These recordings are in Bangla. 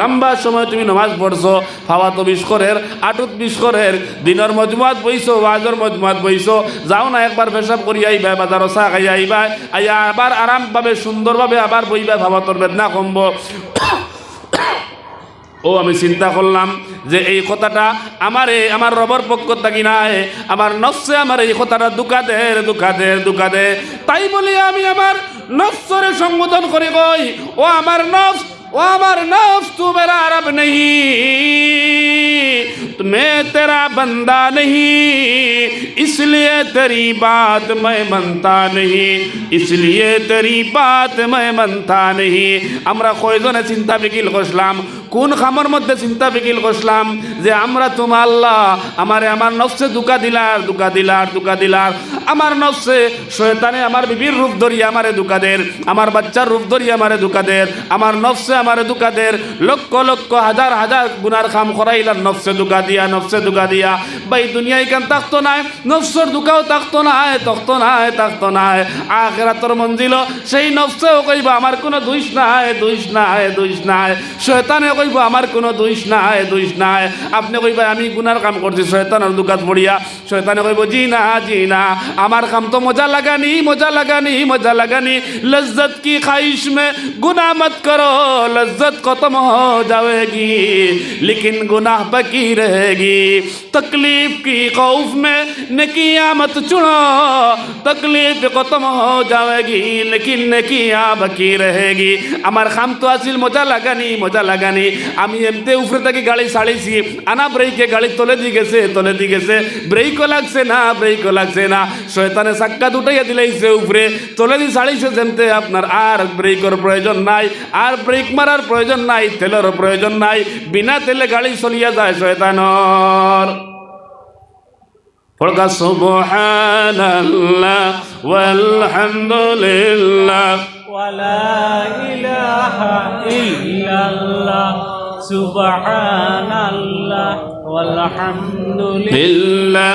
লম্বা সময় তুমি নমাজ পড়ছো, ফাওয়া তো বিশ করের আটুত বিশ করের দিনের মজমুয়াত বইছো, ওয়াজর মজমুয়াত বইছো, যাও না একবার পেশাব করি আইবা বাজারও চা খাই আইবা, আইয়া আবার আরামভাবে, সুন্দরভাবে আবার বইবা ভাবা তোর বেদনা কমব। ও, আমি চিন্তা করলাম যে এই কথাটা আমার এই আমার রবর পক্ষ থাকি নাই, আমার নফসে আমার এই কথাটা দুকা দে দুকা দে দুকা দে। তাই বলে আমি আমার নফসরে সম্বোধন করে কই? ও, আমার নফস ও আমার নফস তু মেরা রব नहीं मैं तेरा बंदा नहीं इसलिए तेरी बात मैं बनता नहीं इसलिए तेरी बात मैं बनता नहीं আমরা কয়জনে চিন্তা বিকিল করলাম কোন খামর মধ্যে চিন্তা বিকিল করলাম যে আমরা তোমার আল্লাহ আমারে আমার নফসে দুকা দিলার দুকা দিলার দুকা দিলার আমার নফসে, শয়তানে আমার বিবির রূপ ধরি আমারে দুকাদের আমার বাচ্চার রূপ ধরি আমারে দুকাদের আমার নফসে আমারে দুকাদের লক্ষ লক্ষ হাজার হাজার গুনার খাম করাইলাম নফসে দুকা দিয়া, নফসে দুকা দিয়া। বাই দুনিয়ায় কেন থাকতো নাই, নফসর দুকাও থাকতো নাই তখতো নাই, থাকতো নাই। আখেরাতর মঞ্জিল, সেই নফসেও কইব, আমার কোনো দুইশ নাই দুইশ নাই দুইশ নাই। শয়তানে কইব, আমার কোনো দুইশ নাই দুইশ নাই। আপনি কইবা, আমি গুনার কাম করছি, শয়তানের দুকাত পড়িয়া শয়তানে কইব, জি না জি না। আমার কাম তো মজা লাগানি মজা লাগানি মজা লাগানি लज्जत की ख्वाहिश में गुनाह मत करो लज्जत खत्म हो जाएगी लेकिन गुनाह बकी रहेगी तकलीफ की खौफ में नकिया मत चुनो तकलीफ खत्म हो जाएगी लेकिन नकिया बकी रहेगी আমার খাম তো আছিল মজা লাগানি মজা লাগানি আমি এমতে উপরে থেকে গাড়ি ছাড়িছি আনা ব্রেকে গাড়ি তলে দিয়ে গেছে তলে দিয়ে গেছে ব্রেকও লাগছে না ব্রেকও লাগছে না শয়তানে চাক্কা দুটাইয়া দিলাইছে উপরে। চলে দি ছাড়িছে যেমতে আপনার আর ব্রেকর প্রয়োজন নাই আর ব্রেক মারার প্রয়োজন নাই তেলের প্রয়োজন নাই বিনা তেলে গাড়ি চলিয়া যায় শয়তানর। পড়কা সুবহানাল্লাহ সুবহানাল্লাহ ওয়ালহামদুলিল্লাহ।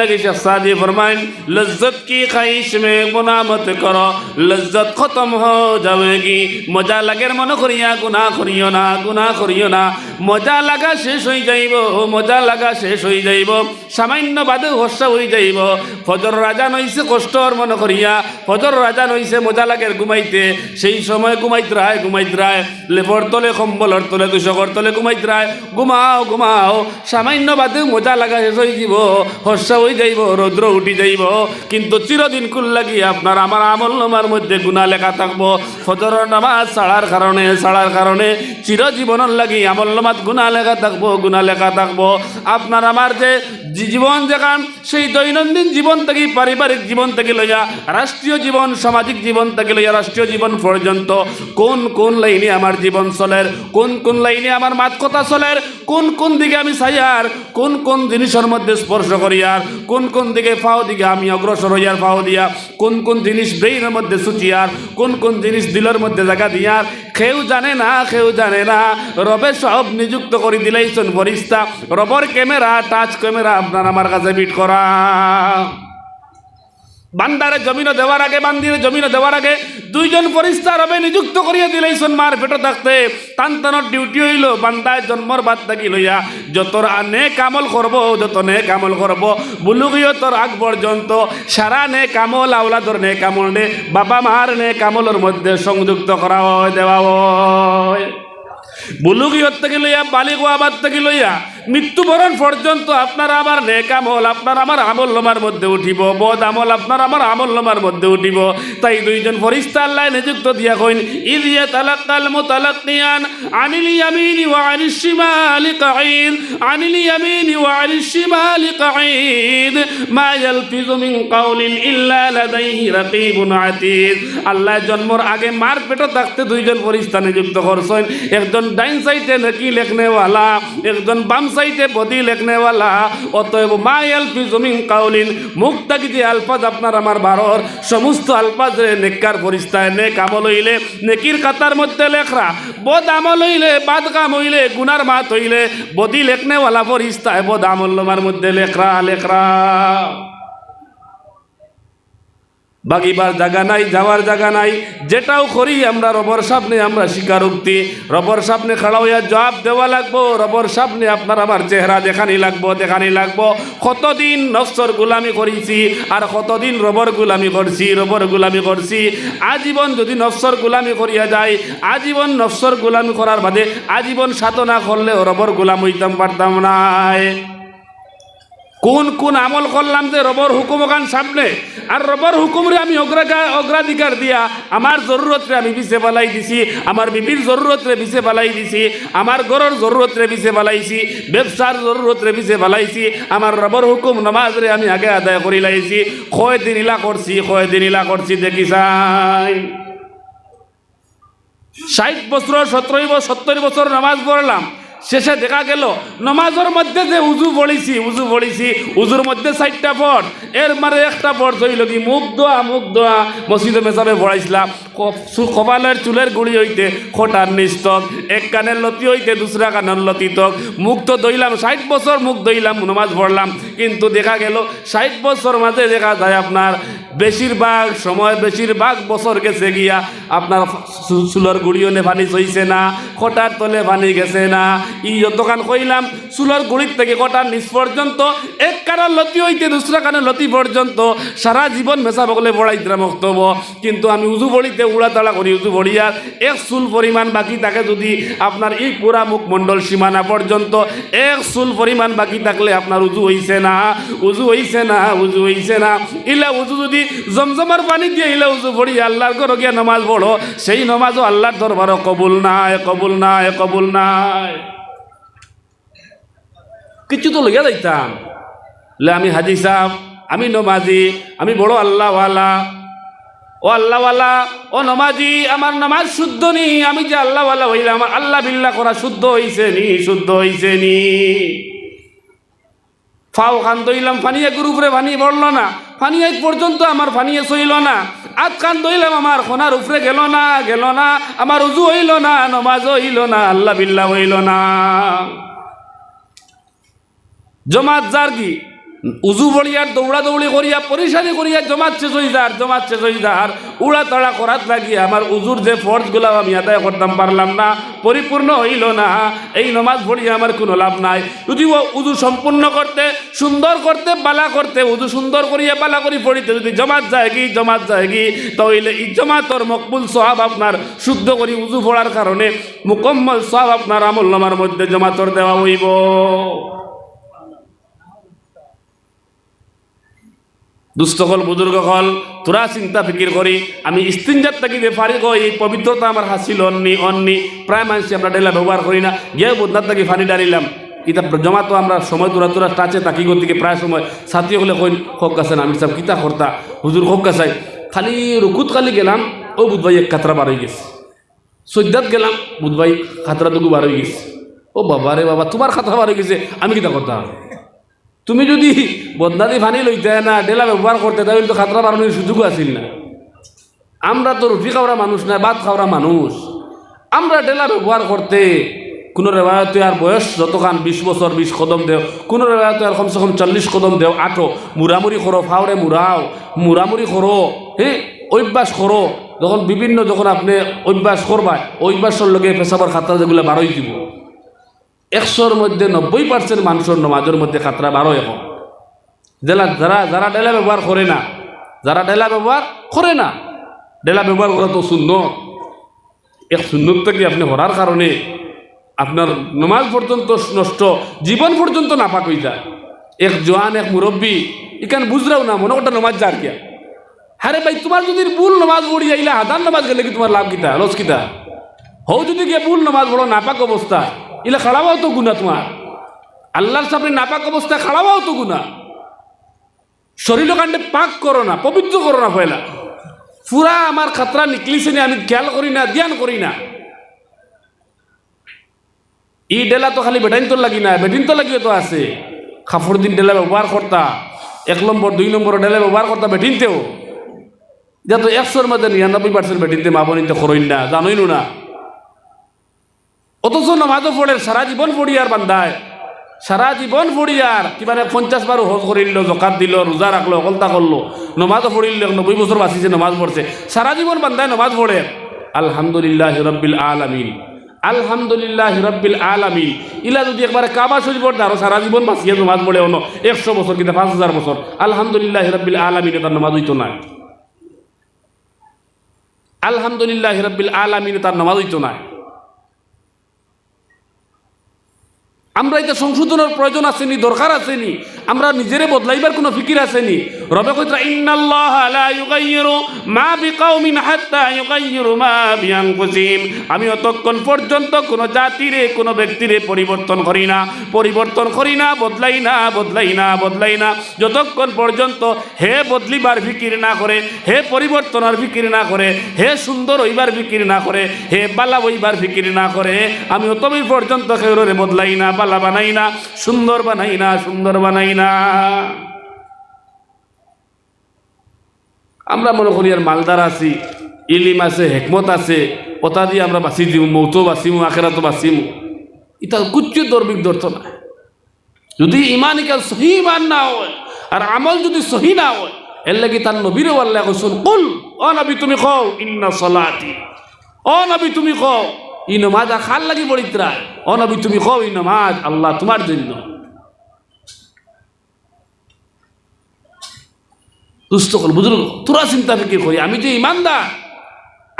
अल्लाह के शेख सादी फरमाइन लज्जत की ख्वाहिश में गुनाह मत करो लज्जत खत्म हो जाएगी মজা লাগের মনে করিয়া গুনাহ করিও না গুনাহ করিও না মজা লাগা শেষ হয়ে যাইব মজা লাগা শেষ হয়ে যাইব সামান্য বাদে হর্ষা হয়ে যাইব ফজর রাজা নইছে কষ্টর মনে করিয়া ফজর রাজা নইছে মজা লাগের ঘুমাইতে সেই সময় ঘুমাইত রায় ঘুমাইত রায় লেপর তলে কম্বলর তলে দুশকর তলে ঘুমাইত রায় ঘুমাও ঘুমাও সামান্য বাদে মজা লাগা শেষ হয়ে যাব হর্ষা হয়ে যাইব, রৌদ্র উঠি যাইব। কিন্তু চিরদিন কুল লাগি আপনার আমার আমল নামার মধ্যে গুণা লেখা থাকব। ফজর নামাজ ছাড়ার কারণে ছাড়ার কারণে চিরজীবনের লাগি আমল নামাজ গুণা লেখা থাকব গুণা লেখা থাকব। আপনার আমার যে জীবন যেখান, সেই দৈনন্দিন জীবন থেকে, পারিবারিক জীবন থেকে লইয়া, রাষ্ট্রীয় জীবন, সামাজিক জীবন থেকে লইয়া, রাষ্ট্রীয় জীবন পর্যন্ত কোন কোন লাইনে আমার জীবন চলের, কোন কোন লাইনে আমার মাত কথা চলের, কোন কোন দিকে আমি চাইয়ার কোন কোন জিনিসের মধ্যে স্পর্শ করিয়ার কোন কোন দিকে ফাও দিকে আমি অগ্রসর হইয়ার ফাও দিয়া, কোন কোন জিনিস ব্রেইনের মধ্যে সুচিয়ার, কোন কোন জিনিস দিলের মধ্যে জায়গা দিয়ার, কেউ জানে না, কেউ জানে না। রবে সব নিযুক্ত করে দিলাইছেন ফরিস্তা। রবর ক্যামেরা টাচ ক্যামেরা আপনার আমার কাছে বিট করা। বান্দারে জমিনে দেওয়ার আগে, বান্দিরে জমিনে দেওয়ার আগে দুইজন ফরিস্তা রবে নিযুক্ত করিয়া দিলাইছেন মার পেটো থাকতে। টান টানোর ডিউটি হইল, বান্দায় জন্মর বাদ থাকি লইয়া যত নে কামল করব, যত নে কামল করব বুলুগীয় তোর আগ পর্যন্ত সারা নে কামল আওলাদর নে কামল নে, বাবা মার নে কামলের মধ্যে সংযুক্ত করা হয়, দেওয়া হয়। বুলুগিয়ত থেকে লইয়া, বালিগ আবাদ থেকে লইয়া মৃত্যুবরণ পর্যন্ত আপনার আমার নেক আমল আপনার আমার আমল মধ্যে উঠিব, বদ আমল আপনার আমার আমল নামার মধ্যে উঠিব। তাই দুইজন ফরিস্তা আল্লাহ নিযুক্ত দিয়া কইন ইদিয়া তালাক্কাল মুতালাক্কিয়ান আনিল ইয়ামিনি ওয়া আনিশ শিমালি কাঈদ আনিল ইয়ামিনি ওয়া আনিশ শিমালি কাঈদ মা ইয়ালফিজু মিন কাউলিন ইল্লা লাদাইহি রাকিবুন আতীদ। আল্লাহ জন্মর আগে মার পেটে থাকতে দুইজন ফরিস্তা নিযুক্ত করছেন। একজন ডাইন সাইডে নাকি লেখনেওয়ালা, একজন বাম সাইডে বদি লেখনেওয়ালা অতএব মাই এলফি জমিন কাউলিন, মুখ থাকি যে আলফাজ আপনার আমার বারর, সমস্ত আলফাজ রে নেককার ফরিস্তায় নেক আমল হইলে, নেকির কাতার মধ্যে লেখরা, বদ আমল হইলে, বাদ কাম হইলে, গুনার মাত হইলে, বদি লেখনেওয়ালা ফরিস্তায় বদ আমল মধ্যে লেখরা লেখরা। বাগিবার জায়গা নাই, যাওয়ার জায়গা নাই, যেটাও করি আমরা রবর সামনে আমরা স্বীকারোক্তি। রবর সামনে খাড়া হইয়া জবাব দেওয়া লাগবো, রবর সামনে আপনার আমার চেহারা দেখানি লাগবো দেখানি লাগবো। কতদিন নফসর গুলামি করেছি আর কতদিন রবর গুলামি করছি, রবর গুলামি করছি। আজীবন যদি নফসর গুলামি করিয়া যায়, আজীবন নফসর গুলামি করার বাদে আজীবন সাধনা করলেও রবর গুলাম হইতাম পারতাম নাই। কোন কোন আমল করলাম যে রবর হুকুম গান সামনে? আর রবর হুকুমরে আমি অগ্রাধিকার অগ্রাধিকার দিয়া আমার জরুরতরে আমি পিছে পালাই দিছি, আমার বিবির জরুরতরে পিছে পালাই দিছি, আমার ঘরের জরুরতরে পিছে পালাইছি ব্যবসার জরুরতরে পিছে পালাইছি আমার রবর হুকুম নমাজরে আমি আগে আদায় করি লাইছি। কয় দিন ইলা করছি কয় দিন ইলা করছি দেখি চাই। ষাট বছর, সতেরো সত্তর বছর নামাজ পড়লাম। শেষে দেখা গেল, নমাজের মধ্যে যে উজু পড়িছি উজু পড়িছি উজুর মধ্যে চারটা পট এর মানে একটা পট হইল কি, মুখ দোয়া মুখ দোয়া, মসজিদে মেসাবে পড়াইছিলাম কপালের চুলের গুড়ি হইতে খোটার নিস্তক এক কানের লতি হইতে দুসরা কানের লতি তক মুখ তো দইলাম ষাট বছর মুখ দইলাম নমাজ পড়লাম, কিন্তু দেখা গেল, ষাট বছর মাঝে দেখা যায় আপনার বেশিরভাগ সময়, বেশিরভাগ বছর গেছে গিয়া আপনার চুলের গুড়িও নে পানি চইছে না, খোটার তলে পানি গেছে না। ই যতখান কইলাম, চুলের গুড়ির থেকে কটার নিচ পর্যন্ত, এক কানের লতি হইতে দুসরা কানের লতি পর্যন্ত সারা জীবন মেশা বগলে পড়াইতাম বক্তব্য কিন্তু আমি উজু বড়িতে উড়াতাড়া করি, উজু বড়িয়ার এক চুল পরিমাণ বাকি থাকে যদি আপনার এই পুরা মুখমণ্ডল সীমানা পর্যন্ত এক চুল পরিমাণ বাকি থাকলে আপনার উজু হইছে না, উজু হইছে না, উজু হইছে না। ইলা উজু যদি জমজমার পানি দিয়ে ইলা উজু পড়ি আল্লাহর ঘর গিয়া নমাজ পড়ো। সেই নমাজও আল্লাহর দরবারও কবুল নাই কবুল নাই কবুল নাই। কিছু তো লইয়া যাইতাম। আমি হাজি সাহ আমি নমাজি, আমি বড় আল্লাহওয়ালা। ও আল্লাহওয়ালা, ও নমাজি, আমার নামাজ শুদ্ধ নি, আমি যে আল্লাহওয়ালা হইলাম, আমার আল্লাহ বিল্লাহ করা শুদ্ধ হইছে নি, শুদ্ধ হইছে নি। ফাও খান দইলাম ফানিয়ে গ্রুপরে ফানি পড়ল না। ফানিয়ে পর্যন্ত আমার ফানিয়ে চইল না। আত কান দইলাম আমার সোনার উপরে গেল না গেল না। আমার উজু হইল না, নমাজ হইল না, আল্লাহ বিল্লাহ হইল না। জমাত কি? উজু বড়িয়ার দৌড়া দৌড়ি করিয়া, পরিশানি করিয়া জমাত শেষ হয়ে যার উড়া তাড়া করাত লাগি, আমার উজুর যে ফর্জগুলো আমি আদায় করতাম পারলাম না, পরিপূর্ণ হইল না, এই নমাজ পড়িয়া আমার কোনো লাভ নাই। যদি ও উজু সম্পূর্ণ করতে, সুন্দর করতে, বালা করতে, উজু সুন্দর করিয়া বালা করি পড়িতে যদি জমাত যায় কি, জমাত যায় কি, তাহলে এই জমাতর মকবুল সহাব আপনার শুদ্ধ করি উজু পড়ার কারণে মুকম্মল সহাব আপনার আমল নামার মধ্যে জমাতর দেওয়া হইব। দুস্থকল বুজুর্গ হল, তোরা চিন্তা ফিকির করি। আমি ইস্তিনজাত থাকি ফারি কই পবিত্রতা আমার হাসিল অন্নি অন্নি প্রায় মানুষ আমরা ডেলা ব্যবহার করি না, গিয়ে বদনার থাকি ফানি ডালিলাম। এটা জমা তো আমরা সময় তোরা তোরা টাচে তাকি গতিকে প্রায় সময়। ছাত্রী হলে কই খোক গাছেন আমি সব কিতা কর্তা। হুজুর খোক গাছাই খালি রুকুত খালি গেলাম, ও বুধবাই এক কাতরা বার হয়ে গেছে। সৈদ্যাত গেলাম, বুধবাই খাতরা দুগু বার হয়ে গেছে। ও বাবা রে বাবা, তোমার খাতরা বার হয়ে গেছে, আমি কিতা করতাম তুমি যদি বদনাদি ফানি লইতে না, ডেলা ব্যবহার করতে, তাহলে তো খাতরা বাড়ানোর সুযোগ আছিল না। আমরা তো রুটি খাওয়া মানুষ না ভাত খাওয়া মানুষ। আমরা ডেলা ব্যবহার করতে, কোনো রেবায়তে আর বয়স যতখান, বিশ বছর, বিশ কদম দেও, কোনো রেবায়তে আর কমসে কম চল্লিশ কদম দেও আটো মুরামুরি করো, ফাওড়ে মুরাও মুরামুরি করো হ্যাঁ অভ্যাস করো। যখন বিভিন্ন, যখন আপনি অভ্যাস করবা অভ্যাসের লগে পেশাবার খাতা যেগুলো বারোই দিব। একশোর মধ্যে নব্বই পার্সেন্ট মানুষের নমাজের মধ্যে খাতরা বারো এখন জেলা যারা যারা ডেলা ব্যবহার করে না, যারা ডেলা ব্যবহার করে না, ডেলা ব্যবহার করা তো শূন্য এক সুন্দর থেকে আপনি হরার কারণে আপনার নমাজ পর্যন্ত নষ্ট, জীবন পর্যন্ত নাপাক হয়ে যায়। এক জোয়ান, এক মুরব্বী এখানে বুঝরাও না, মনে করটা নমাজ যার কিয়া। হ্যাঁ ভাই, তোমার যদি ভুল নমাজ পড়ি যাইলা হাজার নমাজ গেলে কি তোমার লাভ কিতা, লস কিতা? হও যদি গিয়ে ভুল নমাজ পড়ো, নাপাক অবস্থা ইলা খাড়াবাও তো গুণা তোমার। আল্লাহর সামনে নাপাক অবস্থা খাড়াবাও তো গুণা শরীর কাণ্ডে পাক করো না, পবিত্র করো না পয়লা। পুরা আমার খাতরা নিকলিছে আমি খেয়াল করি না, ধ্যান করি না। ই ডেলা তো খালি বেটাইন তো লাগি না, বেটিন তো লাগিও তো আছে। খাফর দিন ডেলা ব্যবহার করতা, এক নম্বর, দুই নম্বর ডেলা ব্যবহার করতা বেটিনতেও। যা তো একশোর মধ্যে নিরানব্বই পার্সেন্ট বেটিনতে মা বনিতে করইন না জানোই না। অথচ নমাজও পড়ে, সারা জীবন পড়ি আর বান্ধায়। সারা জীবন পড়ি আর কিবা পঞ্চাশ বার হজ করিল জকাত দিল রোজা রাখল অকলতা করল নমাজও পড়িল নব্বই বছর বাঁচিছে, নমাজ পড়ছে সারা জীবন বান্ধায় নমাজ পড়ে আলহামদুলিল্লাহ রব্বিল আলামিন। আলহামদুলিল্লাহ রব্বিল আলামিন। ইলা যদি একবারে কাবা শরীফ পড়তে আরও সারা জীবন বাঁচিয়ে নমাজ পড়ে অন্য একশো বছর কিন্তু পাঁচ হাজার বছর আলহামদুলিল্লাহ রব্বিল আলামিন তার নমাজ হইতো না আলহামদুলিল্লাহ রব্বিল আলামিন তার নমাজ হইতো না আমরা এটা সংশোধনের প্রয়োজন আসেনি দরকার আসেনি আমরা নিজেরে বদলাইবার কোনো ফিকির আসেনি। রবে লা মা মা আমি অতক্ষণ পর্যন্ত কোনো জাতিরে, কোনো ব্যক্তিরে পরিবর্তন করি না। পরিবর্তন করি না, বদলাই না বদলাই না বদলাই না। যতক্ষণ পর্যন্ত হে বদলিবার ফিকির না করে, হে পরিবর্তনের ফিকির না করে, হে সুন্দর হইবার ফিকির না করে, হে বালা হইবার ফিকির না করে, আমি অতবির পর্যন্ত কেউরে বদলাই না, বালা বানাই না, সুন্দর বানাই না, সুন্দর বানাই না। আমরা মনে করি আর মালদার আছি, ইলিম আছে, হেকমত আছে ওটা দিয়ে আমরা বাঁচি দিম, মৌতো বাঁচিমু আখেরাতো বাঁচিমু এটা কুচ্ছু দর্বিক দর্থ না যদি ইমান ইকাল সহি ইমান না হয়, আর আমল যদি সহি না হয়, এর লাগি তার নবীর আল্লাহ কইসুন কুল ও নবী, তুমি কও, ইন্না সলাতি। ও নবী, তুমি কও, ই নমাজ খাল লাগি বড়িত্রা ও নবী, তুমি কও, ই নমাজ আল্লাহ তোমার জন্য। দুস্থ কল বুঝল তোরা চিন্তা ফিকির করি, আমি যে ইমানদার,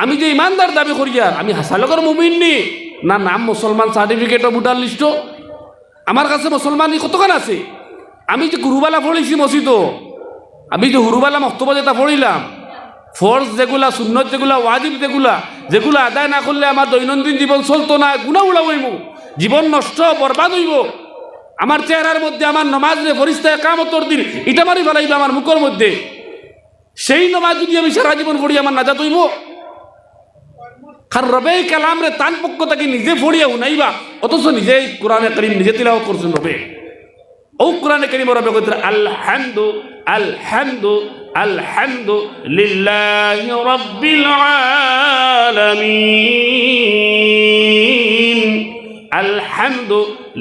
আমি যে ইমানদার দাবি করি আর আমি হাসালকর মুমিন নি? না নাম মুসলমান সার্টিফিকেট ভোটার লিস্ট আমার কাছে মুসলমান কতক্ষণ আছে? আমি যে গুরুবালা পড়েছি মসজিদ, আমি যে হুরুবালা মক্তব্য যেটা পড়িলাম ফোর্স যেগুলা, সুন্নত যেগুলা, ওয়াজিব যেগুলা যেগুলা আদায় না করলে আমার দৈনন্দিন জীবন চলতো না গুণা উড়া হইব, জীবন নষ্ট, বরবাদ হইব। আমার চেহারার মধ্যে, আমার নমাজ রে ফরিস্তায় কামতর দিন, ইটা মারি ফেলাইবে আমার মুখের মধ্যে। সেই নমাজ যদি আমি সারা জীবন পড়ি, আমার নাজাত হইব? কারণ রবে কালাম রে তান পক্ষ তাকে নিজে পড়িয়া উনাইবা অথচ নিজেই কোরআনে করিম নিজে তিলাও করছেন রবে। ও কোরআনে করিম রবে কইতে আলহামদু আলহামদু আলহামদু লিল্লাহি রাব্বিল আলামিন। আলহামদু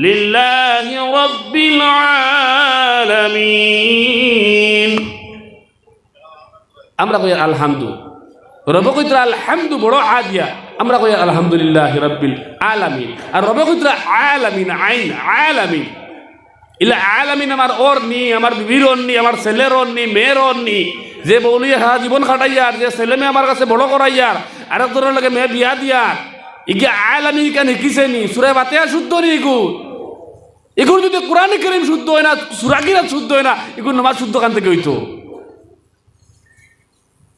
লিল্লাহি রাব্বিল আলামিন। আমরা কই আলহামদু। রব কইত্র আলহামদু বড় আদিয়া। আমরা কই আলহামদুলিল্লাহ রব্বিল আলামিন। আর রব কইত্র আলামিন, আইন, আলামিন। ইলা আলামিন আমার ওর নি, আমার বিবির নি, আমার ছেলের নি, মেয়ের নি। যে বৌলি হা জীবন খাটাইয়ার যে ছেলে মেয়ে আমার কাছে বড় করাইয়ার আর একজনের লাগে মেয়ে বিয়া দিয়ার ইগে আলামিন কেন শিকিছে নি? সুরে বাতে শুদ্ধ নি ইগু? এগুলো যদি কোরআন করিম শুদ্ধ হয় না সুরাকিরা শুদ্ধ হয় না এগুলো নমাজ শুদ্ধ কান থেকে হইতো?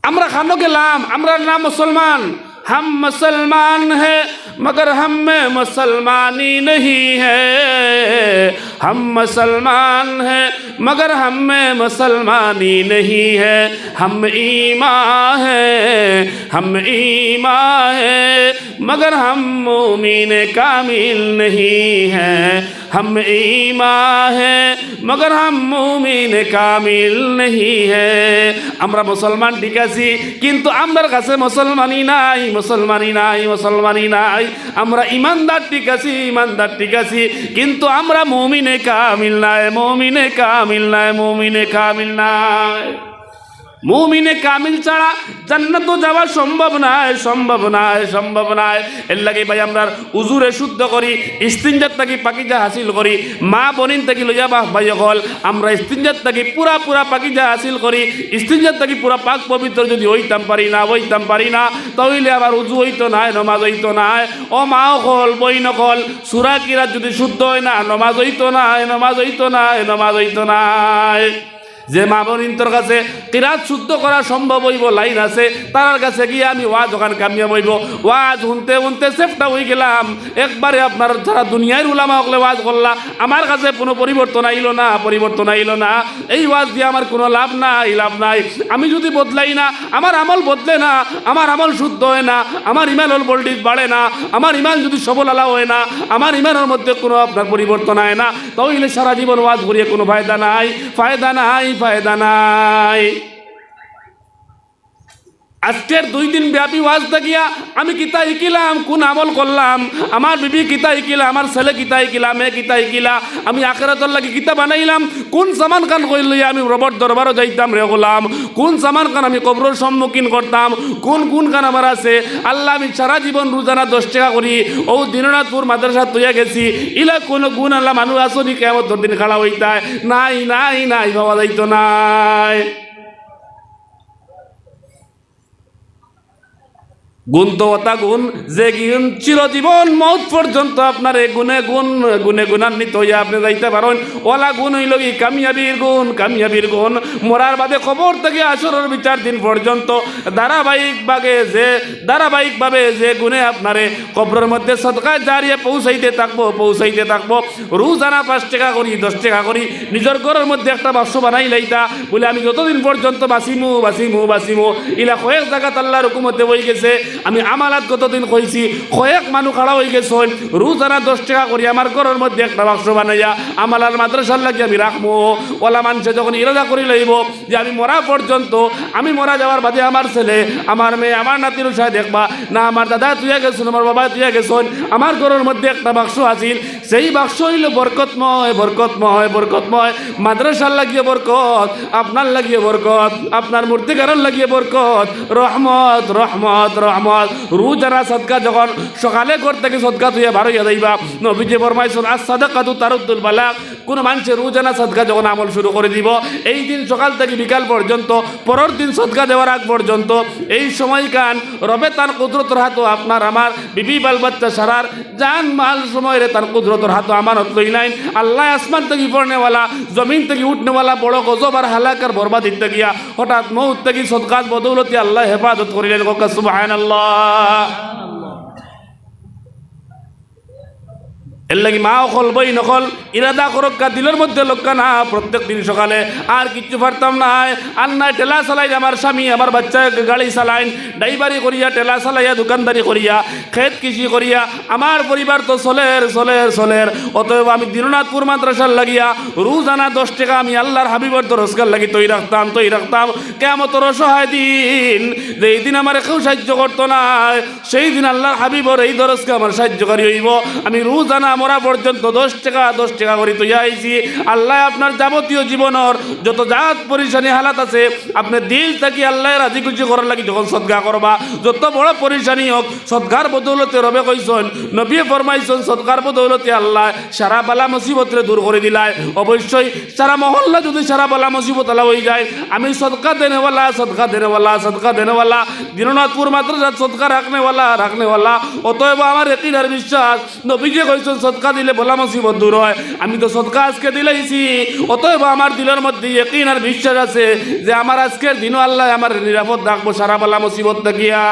আমরা খানো গেলাম আমরা নাম মুসলমান। हम मुसलमान है मगर हम में मुसलमानी नहीं है हम मुसलमान है मगर हम में मुसलमानी नहीं है हम ईमा है हम ईमा है मगर हम मोमिन कामिल नहीं है हम ईमा है मगर हम मोमिन कामिल नहीं है আমরা মুসলমান ঠিক আছি কিন্তু আমার কাছে মুসলমানি নাই মুসলমানি নাই মুসলমানি নাই। আমরা ইমানদার ঠিক আছি ইমানদার ঠিক আছি কিন্তু আমরা মমিনে কামিল নাই, মমিনে কামিল নাই, মমিনে কামিল নাই। মুমিনে কামিল ছাড়া জান্নাত যাওয়া সম্ভব নয় সম্ভব নয় সম্ভব নয়। এর লাগে ভাই আমরা উজুরে শুদ্ধ করি, ইস্তিনজাত থাকি পাকিজা হাসিল করি, মা বনিন থাকি লইয়া বাহ ভাই হল আমরা ইস্তিনজাত থাকি পুরা পুরা পাকিজা হাসিল করি, ইস্তিনজাত থাকি পুরা পাক পবিত্র যদি হইতাম পারি না, হইতাম পারি না তাহলে আবার উজু হইতো নাই, নমাজ হইতো নাই। ও মা কল বই নকল সুরা কিরা যদি শুদ্ধ হয় না, নমাজ হইতো নাই, নমাজ হইতো নাই, নমাজ হইতো নাই। যে মা বোনিন্তর কাছে কিরাত শুদ্ধ করা সম্ভব হইব, লাইন আছে তার কাছে গিয়ে আমি ওয়াজ ওখান কামিয়া হইব। ওয়াজ শুনতে শুনতে সেফটা হয়ে গেলাম। একবারে আপনার যারা দুনিয়ার উলামা হকলে ওয়াজ করলা, আমার কাছে কোনো পরিবর্তন আইলো না, পরিবর্তন আইলো না। এই ওয়াজ দিয়ে আমার কোনো লাভ নাই লাভ নাই। আমি যদি বদলাই না, আমার আমল বদলে না, আমার আমল শুদ্ধ হয় না, আমার ইমানুল ভোল্টেজ বাড়ে না, আমার ইমান যদি সবল আলা হয় না, আমার ইমানের মধ্যে কোনো আপনার পরিবর্তন হয় না, তাহলে সারা জীবন ওয়াজ করিয়ে কোনো ফায়দা নাই ফায়দা নাই ফায়দা নাই। আজকের দুই দিন ব্যাপী ওয়াজ থাকিয়া আমি কিতা শিকিলাম, কোন আমল করলাম? আমার বিবি কিতা শিকিলা, আমার ছেলে কিতা শিকিলা, মেয়ে কিতা শিকিলা, আমি আখেরাতর লাগি কিতা বানাইলাম? কোন সামান খান কই লইয়া আমি রবর দরবারও যাইতাম রে গোলাম? কোন সামান খান আমি কবরের সম্মুখীন করতাম? কোন কোন খান আমার আছে? আল্লাহ আমি সারা জীবন রোজানা দশ টাকা করি ও দিননাথপুর মাদ্রাসা তুইয়া গেছি। ইলা কোনো গুণ আল্লাহ মানুষ আসনি কেমন দিন খাড়া হইতায় নাই নাই নাই, বাবা, যাইতো নাই। গুণ তো অতা গুণ যে গুণ চিরজীবন মৌত পর্যন্ত আপনার এ গুণে গুণ, গুণে গুণান্বিত হইয়া আপনি যাইতে পারেন। ওলা গুণ হইল কি? কামিয়াবির গুণ কামিয়াবির গুণ। মরার বাদে খবর থেকে আসরের বিচার দিন পর্যন্ত ধারাবাহিকভাবে যে ধারাবাহিকভাবে যে গুণে আপনারে কবরের মধ্যে সদকা জারিয়ে পৌঁছাইতে থাকব পৌঁছাইতে থাকব। রোজানা পাঁচ টাকা করি, দশ টাকা করি, নিজের ঘরের মধ্যে একটা বাক্স বানাই লাইতা, বলে আমি যতদিন পর্যন্ত বাঁচিমু বাঁচিমু বাঁচিমু। ইলা কয়েক জায়গাত আল্লাহর হুকুমতে বই গেছে আমি আমালাত কতদিন কইছি? কয়েক মানুষ খাড়া হয়ে গেছেন। রোজানা দশ টাকা করি, আমার ঘরের মধ্যে একটা বাক্স বানাইয়া আমালার মাদ্রাসার লাগে আমি রাখব ওলা মানুষে যখন ইরাদা করি লইব যে আমি মরা পর্যন্ত, আমি মরা যাওয়ার বাদে আমার ছেলে, আমার মেয়ে, আমার নাতির উৎসাহ দেখবা, না আমার দাদা তুইয়া গেছেন, আমার বাবা তুইয়া গেছেন, আমার ঘরের মধ্যে একটা বাক্স আছিল সেই বাক্স হইল বরকতময় বরকতময় বরকতময়। মাদ্রাসার লাগিয়ে বরকত, আপনার লাগিয়ে বরকত, আপনার মূর্তিকারণ লাগিয়ে বরকত। রহমত রহমত রহমত। রোজানা সদকা যখন সকালে ঘর থেকে সদকা তুই বার হইয়া যাইবা, নবীজি ফরমাইছেন আজ সাদাকা তু বালা কোন মানুষের রোজানা সদকা যখন আমল শুরু করে দিব। এই দিন সকাল থেকে বিকাল পর্যন্ত, পরের দিন সদকা দেওয়ার আগ পর্যন্ত, এই সময়কান রবে তার কুদরতর হাত আপনার আমার বিবি বাল বাচ্চা সারার জান মাল সময়ের তার কুদরতর হাত আমানত লই নাই। আল্লাহ আসমান থেকে পড়নেওয়ালা, জমিন থেকে উঠনেওয়ালা, বড় গজব আর হালাকার বরবাদ গিয়া হঠাৎ মৌত থেকে সদকাত বদৌলতি আল্লাহ হেফাজত করিলেন। কোকা সুবহানাল্লাহ এর লাগি মা অকল, বই নকল, ইরাদা করক্কা দিলের মধ্যে লক্কা না, প্রত্যেক দিন সকালে আর কিচ্ছু পারতাম না। আর না টেলা চালাই আমার স্বামী, আমার বাচ্চা গাড়ি চালাইন, ড্রাইভারি করিয়া টেলা চালাইয়া, দোকানদারি করিয়া খেত কৃষি করিয়া, আমার পরিবার তো চলের চলের চলের। অতএব আমি দিননাথপুর মাদ্রাসার লাগিয়া রোজানা দশ টাকা আমি আল্লাহর হাবিবর তো রোজগার লাগি তৈ রাখতাম তৈ রাখতাম। কেমতর সহায় দিন যে এই দিন আমার কেউ সাহায্য করতো না, সেই দিন আল্লাহর হাবিবর এই দরজকে আমার সাহায্যকারী হইব। আমি রোজানা মরা পর্যন্ত দশ টাকা দশ টাকা করে তুই আইছি। আল্লাহ আপনার যাবতীয় জীবনের যত জাত পরিশানি হালাত আছে, আপনি দিল থাকি আল্লাহ রাজি খুশি করার লাগি যখন সদগা করবা, যত বড় পরিশানি হোক, সদগার বদৌলতে রবে কইসন, নবী ফরমাইছন সদগার বদৌলতে আল্লাহ সারা বালা মুসিবতরে দূর করে দিলায়। অবশ্যই সারা মহল্লা যদি সারা বালা মুসিবত আলা হয়ে যায়, আমি সদকা দেনেওয়ালা সদকা দেনেওয়ালা সদকা দেনেওয়ালা, দিননাথপুর মাদ্রাসা সদকা রাখনেওয়ালা রাখনেওয়ালা, অতএব আমার একই বিশ্বাস, নবীজি কইছেন সদকা দিলে বলা মুসিবত দূর হয়। আমি তো সদকা আজকে দিলাইছি। অতএব আমার দিলের মধ্যে একই আর বিশ্বাস আছে যে আমার আজকের দিনও আল্লাহ আমার নিরাপদ রাখব। সারা বলা মুসিবত দেখিয়া